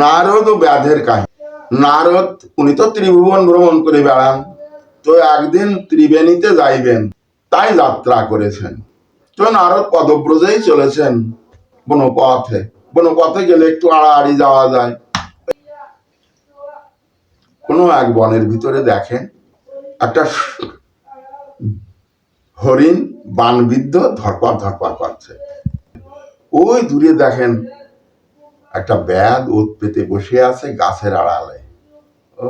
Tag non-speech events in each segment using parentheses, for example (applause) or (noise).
নারদ ব্যাধের কাহিনী। নারদ, উনি তো ত্রিভুবন ভ্রমণ করে বেড়ান। তো একদিন ত্রিবেণীতে যাইবেন, তাই যাত্রা করেছেন। তো নারদ পদব্রজেই চলেছেন বনপথে। বনপথে গেলে একটু আড়াআড়ি যাওয়া যায়। কোনো এক বনের ভিতরে দেখেন, একটা হরিণ বানবিদ্ধ ধরপর ধরপর করছে। ওই দূরে দেখেন একটা ব্যাদ ওত পেতে বসে আছে গাছের আড়ালে। ও,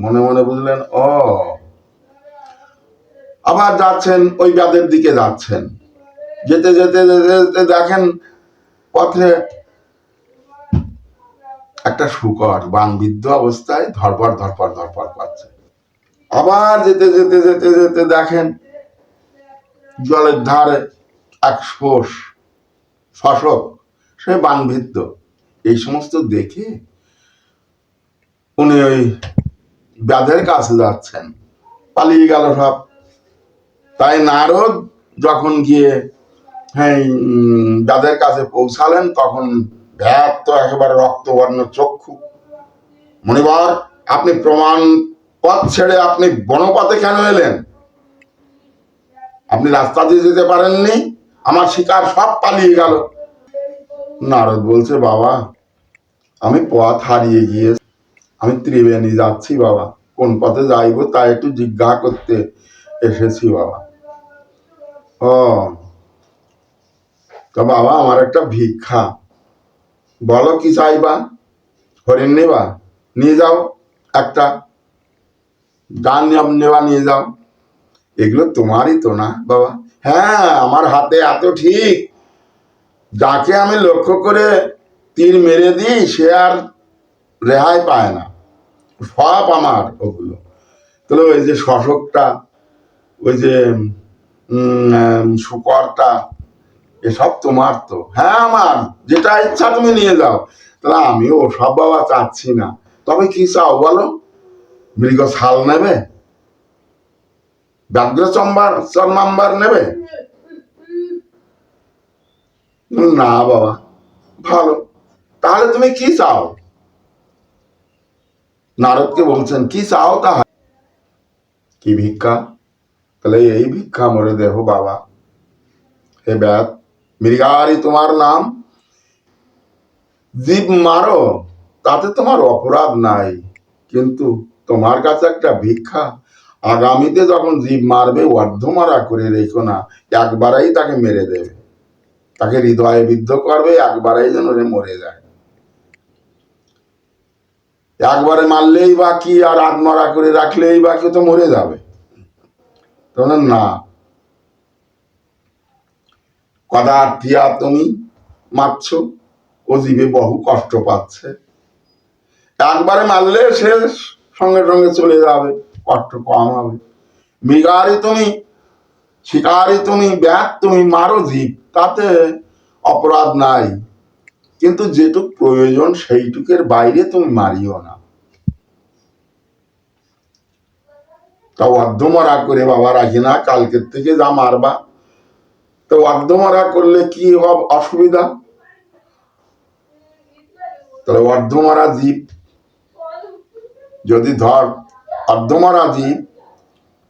মনে মনে বুঝলেন, ও। আবার যাচ্ছেন, ওই ব্যাদের দিকে যাচ্ছেন। যেতে যেতে যেতে যেতে দেখেন পথে একটা শুকর, বানবিদ্ধ অবস্থায় ধরপর ধরপর ধরপর করছে। আবার যেতে যেতে যেতে যেতে দেখেন জলের ধারে এক শোষ শশক সে বানভিত্ত এই সমস্ত দেখে উনি ওই ব্যাধের কাছে যাচ্ছেন। পালিয়ে গেল সব। তাই নারদ যখন গিয়ে হ্যাঁ ব্যাধের কাছে পৌঁছালেন, তখন ব্যাধ তো একেবারে রক্তবর্ণ চক্ষু। মনিবার আপনি প্রমাণ পথ ছেড়ে আপনি বনপথে কেন এলেন? আপনি রাস্তা দিয়ে যেতে পারেননি, আমার শিকার সব পালিয়ে গেল। নারদ বলছে, বাবা আমি পথ হারিয়ে গিয়ে আমি ত্রিবেণী যাচ্ছি বাবা। কোন পথে যাইব তা একটু জিজ্ঞাসা করতে এসেছি বাবা। ও, তো বাবা আমার একটা ভিক্ষা। বলো কি চাইবা? হরিণ নেবা? নিয়ে যাও একটা। গান নেওয়া নিয়ে যাও। এগুলো তোমারই তো না বাবা। হ্যাঁ আমার হাতে এত ঠিক। যাকে আমি লক্ষ্য করে তীর মেরে দিই, সে আর রেহাই পায় না। সব আমার ওগুলো। তাহলে ওই যে শশকটা, ওই যে শুকরটা, এসব তোমার তো। হ্যাঁ আমার। যেটা ইচ্ছা তুমি নিয়ে যাও। তাহলে আমিও সব বাবা চাচ্ছি না। তবে কি চাও বলো? মৃগ ছাল নেবে? ব্যাঘ্র চম্বার, চর্মাম্বার নেবে? না বাবা, ভালো। তাহলে তুমি কি চাও? নারদকে বলছেন, কি চাও তাহলে? কি ভিক্ষা? তাহলে এই ভিক্ষা, মরে দেহ, বাবা। হে ব্যাত মৃগারি তোমার নাম। জীব মারো, তাতে তোমার অপরাধ নাই। কিন্তু তোমার কাছে একটা ভিক্ষা। আগামীতে যখন জীব মারবে, অর্ধমারা করে রেখো না, একবারেই তাকে মেরে দেবে। তাকে হৃদয়ে বিদ্ধ করবে, একবারেই যেন মরে যায়। একবারে মারলেই বা কি আর আত্মরা করে রাখলেই বা কি তো মরে যাবে? না। কদার্থিয়া তুমি মারছ ও জীবে বহু কষ্ট পাচ্ছে। একবারে মারলে সে সঙ্গে সঙ্গে চলে যাবে, কষ্ট কম হবে। মৃগারি তুমি, শিকারি তুমি ব্যাগ তুমি, মারো জীব, তাতে অপরাধ নাই। কিন্তু যেটুক প্রয়োজন সেইটুকের বাইরে তুমি মারিও না। তা অর্ধমরা করে বাবা রাখি না, কালকের থেকে যা মারবা। তো অর্ধমরা করলে কি অসুবিধা? তাহলে অর্ধমরা জীব। যদি ধর অর্ধমরা জীব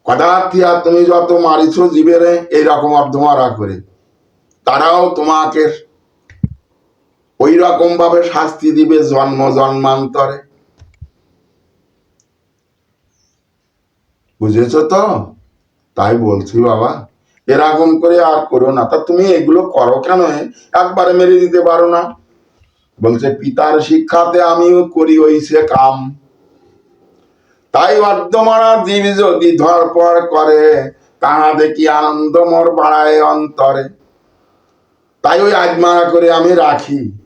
কদার্থিয়া তুমি যত মারিছ জীবের, এইরকম অর্ধমরা করে। তারাও তোমাকে ওই রকম ভাবে শাস্তি দিবে জন্ম জন্মান্তরে। বুঝেছ তো? তাই বলছি বাবা, এরকম করে আর করো না। তা তুমি এগুলো করো কেন? একবারে মেরে দিতে পারো না। বলছে, পিতার শিক্ষাতে আমিও করি ওই সে কাম। তাই অর্ধমরা জীব যদি ধরপর করে তাহা দেখি আনন্দ মোর বাড়ায় অন্তরে? তাই ওই আজমারা করে আমি রাখি।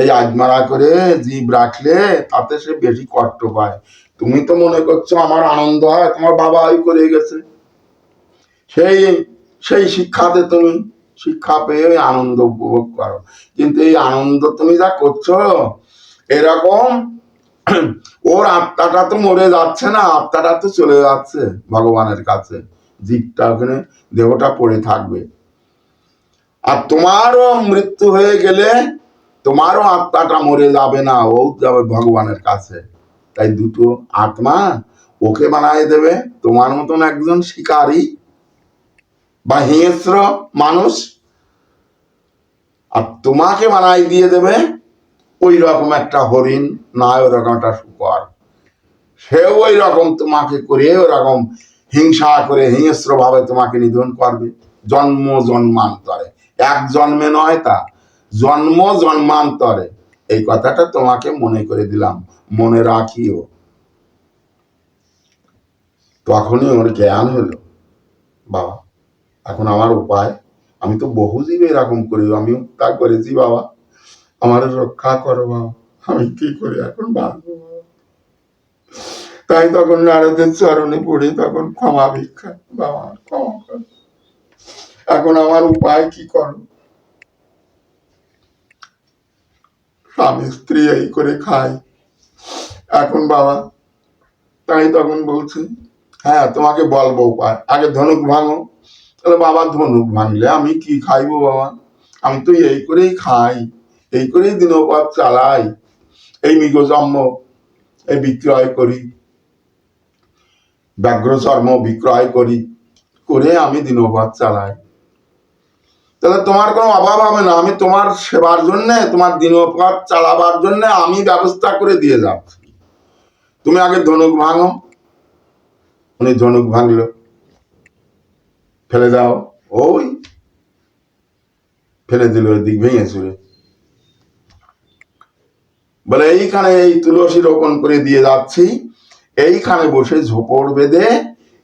এই আজমারা করে জীব রাখলে তাতে সে বেশি কষ্ট পায়। তুমি তো মনে করছ আমার আনন্দ হয়, তোমার বাবা ওই করে গেছে। সেই সেই শিক্ষাতে তুমি শিক্ষা পেয়ে ওই আনন্দ উপভোগ করো। কিন্তু এই আনন্দ তুমি যা করছ, এরকম (clears throat) ওর আত্মাটা তো মরে যাচ্ছে না, আত্মাটা তো চলে যাচ্ছে ভগবানের কাছে। জীবটা ওখানে দেহটা পড়ে থাকবে। আর তোমারও মৃত্যু হয়ে গেলে তোমারও আত্মাটা মরে যাবে না, ও যাবে ভগবানের কাছে। তাই দুটো আত্মা ওকে বানায় দেবে, তোমার মতন একজন শিকারী বা হিংস্র মানুষ, আর তোমাকে বানাই দিয়ে দেবে ওই রকম একটা হরিণ, না ওই রকম একটা শুকর। সেও ওই রকম তোমাকে করে ওরকম হিংসা করে হিংস্র ভাবে তোমাকে নিধন করবে, জন্ম জন্মান্তরে। এক জন্মে নয় তা জন্ম জন্মান্তরে। এই কথাটা তোমাকে মনে করে দিলাম। মনে রাখিও। তখনই ওর জ্ঞান হলো। বাবা, এখন আমার উপায়। আমি তো বহু জীব এরকম করি আমি তা করেছি বাবা। আমার রক্ষা করো বাবা। আমি কি করি এখন বাঁচবো তাই তখন নারদের চরণে পড়ে তখন ক্ষমা ভিক্ষা। বাবা, ক্ষমা এখন আমার উপায় কি করো? স্বামী স্ত্রী এই করে খায় এখন বাবা, তাই তখন বলছে হ্যাঁ তোমাকে বলব উপায়। আগে ধনুক ভাঙো। তাহলে বাবা ধনুক ভাঙলে আমি কি খাইবো বাবা? আমি তো এই করেই খাই, এই করেই দিনপাত চালাই, এই মৃগ জন্ম এই বিক্রয় করি। ব্যাঘ্র চর্ম বিক্রয় করি, করে আমি দিনপাত চালাই। তাহলে তোমার কোনো অভাব হবে না, আমি তোমার সেবার জন্য, তোমার দিনপাত চালাবার জন্য আমি ব্যবস্থা করে দিয়ে যাচ্ছি তুমি আগে ধনুক ভাঙো। উনি ধনুক ভাঙলো। ফেলে দাও। ওই। ফেলে দিল দিক ভেঙে চুরে। বলে এইখানে এই তুলসী রোপণ করে দিয়ে যাচ্ছি। এইখানে বসে ঝোপড় বেঁধে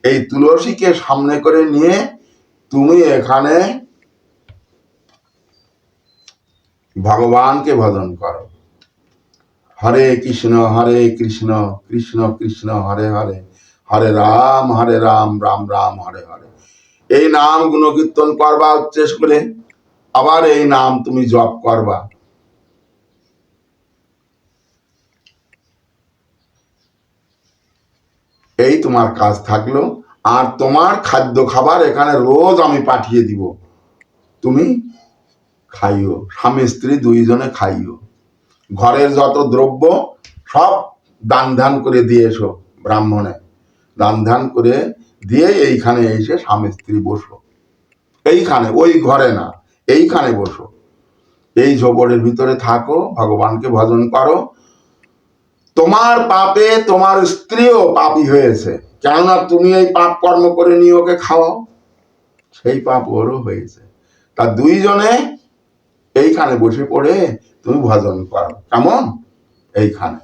এই তুলসীকে সামনে করে নিয়ে তুমি এখানে ভগবানকে ভজন করো। হরে কৃষ্ণ হরে কৃষ্ণ কৃষ্ণ কৃষ্ণ, হরে হরে। হরে রাম হরে রাম রাম রাম, হরে হরে। এই নাম গুণকীর্তন করবা উচ্চেস করে আবার এই নাম তুমি জপ করবা। এই তোমার কাজ থাকল। আর তোমার খাদ্য খাবার এখানে রোজ আমি পাঠিয়ে দিব। তুমি খাইও। স্বামী, স্ত্রী দুইজনে খাইও। ঘরের যত দ্রব্য, সব দান ধান করে দিয়ে এসো ব্রাহ্মণে। দান ধান করে দিয়ে এইখানে এসে স্বামী, স্ত্রী বসো। এইখানে, ওই ঘরে না, এইখানে বসো। এই ঝোপড়ের ভিতরে থাকো, ভগবানকে ভজন করো। তোমার পাপে তোমার স্ত্রীও পাপী হয়েছে। কেননা তুমি এই পাপ কর্ম করে নিয়ে ওকে খাওয়াও। সেই পাপ ওরও হয়েছে। তা দুইজনে এইখানে বসে পড়ে তুমি ভজন করো। কেমন? এইখানে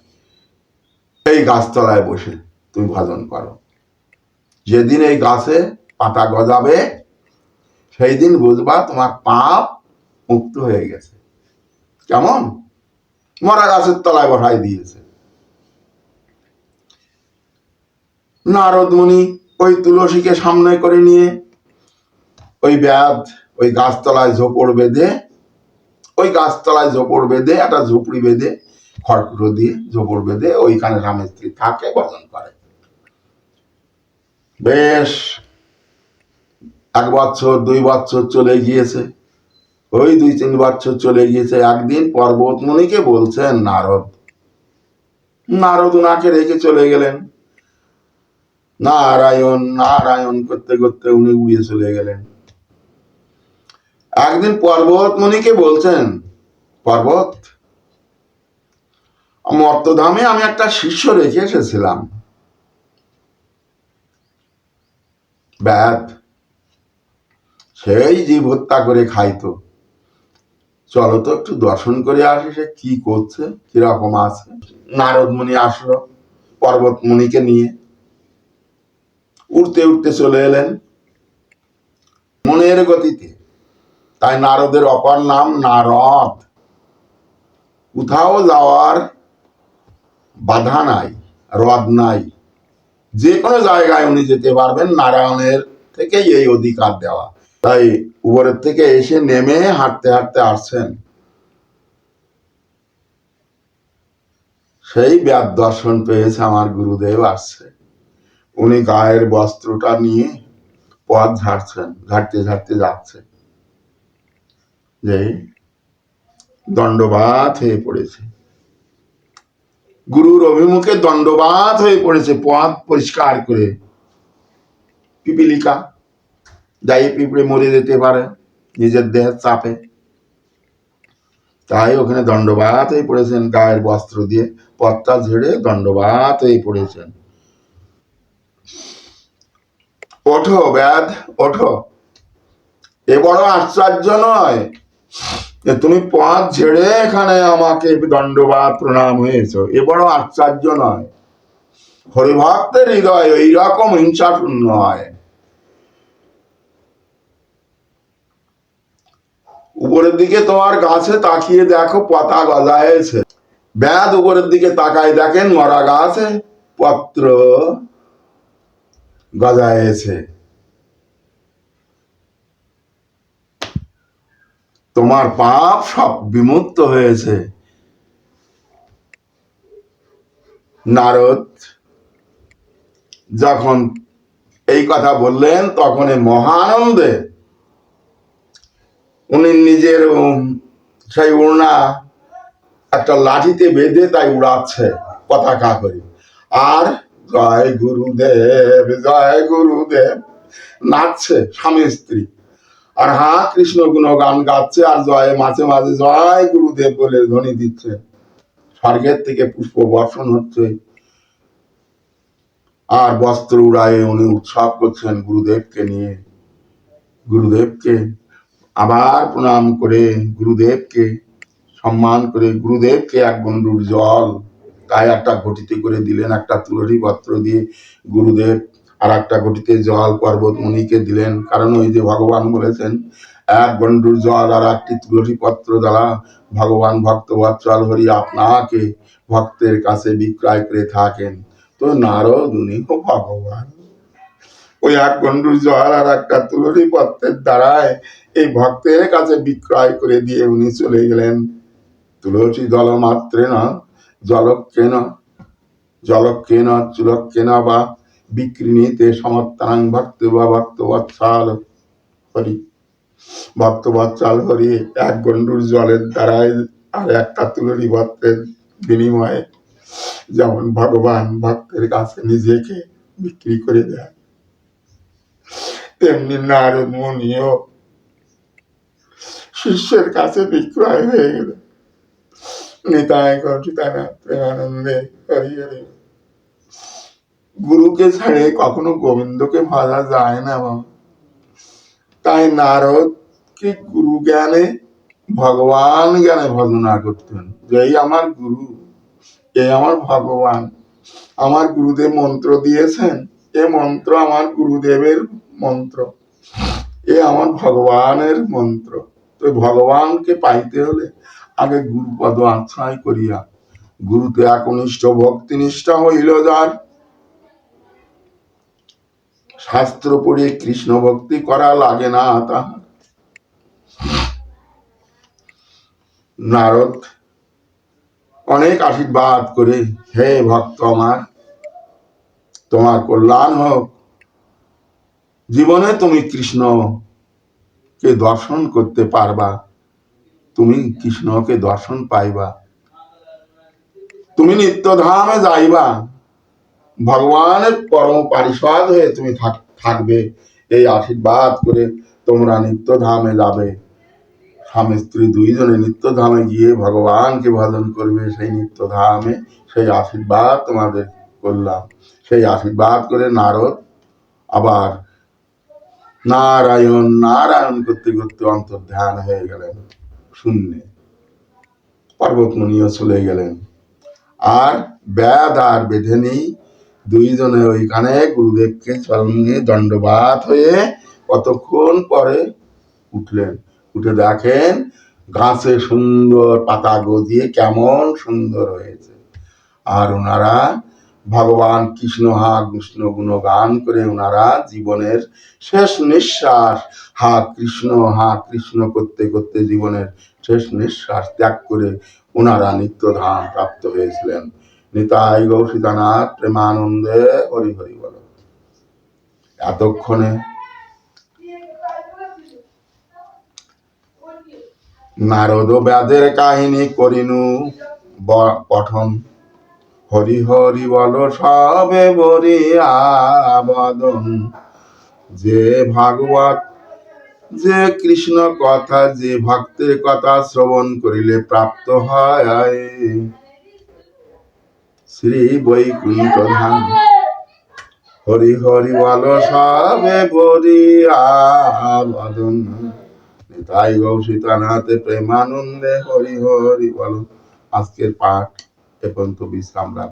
এই গাছতলায় বসে তুমি ভজন করো। যেদিন এই গাছে পাতা গজাবে সেই দিন বুঝবা তোমার পাপ মুক্ত হয়ে গেছে। কেমন? মরা গাছের তলায় বসাই দিয়েছে। নারদ মুনি ওই তুলসীকে সামনে করে নিয়ে ওই ব্যাধ, ওই গাছতলায় ঝোপড় বেঁধে ওই গাছতলায় ঝোপড় বেঁধে, একটা ঝুপড়ি বেঁধে, খড়কুটো দিয়ে ঝোপড় বেঁধে ওইখানে রামের স্ত্রী থাকে ভজন করে। বেশ, এক বছর, দুই বছর চলে গিয়েছে। ওই দুই, তিন বছর চলে গিয়েছে। একদিন পর্বত পর্বতমণিকে বলছেন, নারদ। নারদ ওনাকে রেখে চলে গেলেন। নারায়ণ নারায়ণ করতে করতে উনি উড়িয়ে চলে গেলেন। একদিন পর্বতমণিকে বলছেন? পর্বত, মর্তধামে আমি একটা শিষ্য রেখে এসেছিলাম। ব্যাধ সেই জীব হত্যা করে খাইতো। চলো তো একটু দর্শন করে আসি সে কি করছে, কীরকম আছে। নারদ মুনি আসলো, পর্বত মুনিকে নিয়ে। উঠতে উঠতে চলে এলেন। মনের গতিতে তাই নারদের অপর নাম নারদ। কোথাও যাওয়ার বাধা নাই, রদ নাই। যে কোনো জায়গায় উনি যেতে পারবেন, নারায়ণের থেকেই এই অধিকার দেওয়া। তাই উপরের থেকে এসে নেমে হাঁটতে হাঁটতে আসছেন। সেই ব্যাদ দর্শন পেয়েছে আমার গুরুদেব আসছে। উনি গায়ের বস্ত্রটা নিয়ে পথ ঝাড়ছেন, ঝাড়তে ঝাড়তে যাচ্ছে। যে দণ্ডবাত হয়ে পড়েছে। গুরুর অভিমুখে দণ্ডবাত হয়ে পড়েছে পথ পরিষ্কার করে। পিপিলিকা, যাই পিঁপড়ে মরে যেতে পারে, নিজের দেহের চাপে। তাই ওখানে দণ্ডবাত হয়ে পড়েছেন, গায়ের বস্ত্র দিয়ে পথটা ঝেড়ে দণ্ডবাত হয়ে পড়েছেন। ওঠো, ব্যাধ, ওঠো। এ বড় আশ্চর্য নয় যে তুমি পথ ঝেড়ে এখানে আমাকে দণ্ডবাদ প্রণাম হয়েছ। এ বড় আশ্চর্য নয়। হরিভক্তের হৃদয় এইরকম হিংসা শূন্য হয়। উপরের দিকে তোমার গাছে তাকিয়ে দেখো, পাতা গজায়েছে। ব্যাধ উপরের দিকে তাকায় দেখেন, মরা গাছে পত্র গজায়েছে। তোমার পাপ সব বিমুক্ত হয়েছে। নারদ, যখন এই কথা বললেন, তখন এই মহানন্দে উনি নিজের সেই ওড়না একটা লাঠিতে বেঁধে তাই উড়াচ্ছে পতাকা করে। আর জয় গুরুদেব জয় গুরুদেব, নাচছে স্বামী স্ত্রী। আর হা কৃষ্ণ গুণ গান গাচ্ছে আর জয়, মাঝে মাঝে জয় গুরুদেব বলে ধ্বনি দিচ্ছে। স্বর্গের থেকে পুষ্প বর্ষণ হচ্ছে। আর বস্ত্র উড়ায়ে উনি উৎসব করছেন গুরুদেবকে নিয়ে। গুরুদেবকে আবার প্রণাম করে গুরুদেবকে সম্মান করে। গুরুদেবকে এক গন্ডুর জল তাই একটা ঘটিতে করে দিলেন, একটা তুলসী পত্র দিয়ে। গুরুদেব আর একটা ঘটিতে জল পর্বত মুনিকে দিলেন। কারণ ওই যে ভগবান বলেছেন, এক গন্ডুর জল আর একটি তুলসী পত্র দ্বারা ভগবান ভক্ত বৎসল হরি আপনাকে ভক্তের কাছে বিক্রয় করে থাকেন। তো নারদ উনি ভগবান। ওই এক গন্ডুর জল আর একটা তুলসী পত্রের দ্বারায় এই ভক্তের কাছে বিক্রয় করে দিয়ে উনি চলে গেলেন। তুলসী দল মাত্রে না জলকেন জলকেন চুলকেন বা বিক্রিণীতে সমত্তাং ভক্ত বা ভক্ত বৎসাল হরি। ভক্ত বৎসাল হরি, এক গন্ডুর জলের দ্বারায় আর একটা তুলসী পত্রের বিনিময়ে যেমন ভগবান ভক্তের কাছে নিজেকে বিক্রি করে দেয়, তেমনি নারদ মুনিও শিষ্যের কাছে বিক্রয় হয়ে গেল। নিতাই গঠিতানা প্রেমানন্দে হরি হরি। গুরুকে ছাড়ে কখনো গোবিন্দকে ভাজা যায় না। বাবা তাই নারদ কি গুরু জ্ঞানে, ভগবান জ্ঞানে ভজনা করতেন। যে এই আমার গুরু এই আমার ভগবান, আমার গুরুদেব মন্ত্র দিয়েছেন, এ মন্ত্র আমার গুরুদেবের মন্ত্র, এ আমার ভগবানের মন্ত্র। তো ভগবানকে পাইতে হলে আগে গুরুপদ আশ্রয় করিয়া, গুরুতে একনিষ্ঠ ভক্তি নিষ্ঠা হইল যার। শাস্ত্র পড়ে কৃষ্ণ ভক্তি করা লাগে না তাহার নারদ, অনেক আশীর্বাদ করে, হে ভক্ত আমার, তোমার কল্যাণ হোক। জীবনে তুমি কৃষ্ণ কে দর্শন করতে পারবা, তুমি কৃষ্ণকে দর্শন পাইবা। তুমি নিত্যধামে যাইবা। ভগবানের পরম পারিষদ হয়ে তুমি থাক- থাকবে। এই আশীর্বাদ করে তোমরা নিত্যধামে যাবে। স্বামী স্ত্রী দুইজনে নিত্যধামে গিয়ে ভগবানকে ভজন করবে সেই নিত্যধামে। সেই আশীর্বাদ তোমাদের করলাম। সেই আশীর্বাদ করে নারদ আবার নারায়ণ নারায়ণ করতে করতে অন্তর ধ্যান হয়ে গেলেন। শূন্যে পর্বতমণিও চলে গেলেন। আর ব্যাদ আর বেঁধেনি দুইজনে ওইখানে গুরুদেবকে চরণে দণ্ডবাত হয়ে কতক্ষণ পরে উঠলেন। উঠে দেখেন গাছে সুন্দর পাতা গজিয়ে কেমন সুন্দর হয়েছে। আর ওনারা ভগবান কৃষ্ণ হা কৃষ্ণ গুণ গান করে ওনারা জীবনের শেষ নিঃশ্বাস, হা কৃষ্ণ হা কৃষ্ণ করতে করতে জীবনের শেষ নিঃশ্বাস ত্যাগ করে ওনারা নিত্যধাম প্রাপ্ত হয়েছিলেন। নিতাই গৌসিতানাথ প্রেমানন্দে হরি হরি বল। এতক্ষণে নারদ ব্যাদের কাহিনী করিনু পঠন। হরি হরি বল, সবে বরি আবাদন যে ভাগবত, যে কৃষ্ণ কথা, যে ভক্তের কথা শ্রবণ করিলে প্রাপ্ত হয়। শ্রী বৈকুণ্ঠ ধাম। হরি হরি বল সবে গরিয়া তাই গৌ সীতানাথে প্রেমানন্দে হরি হরি বল। আজকের পাঠ এ পর্যন্ত বিশ্রাম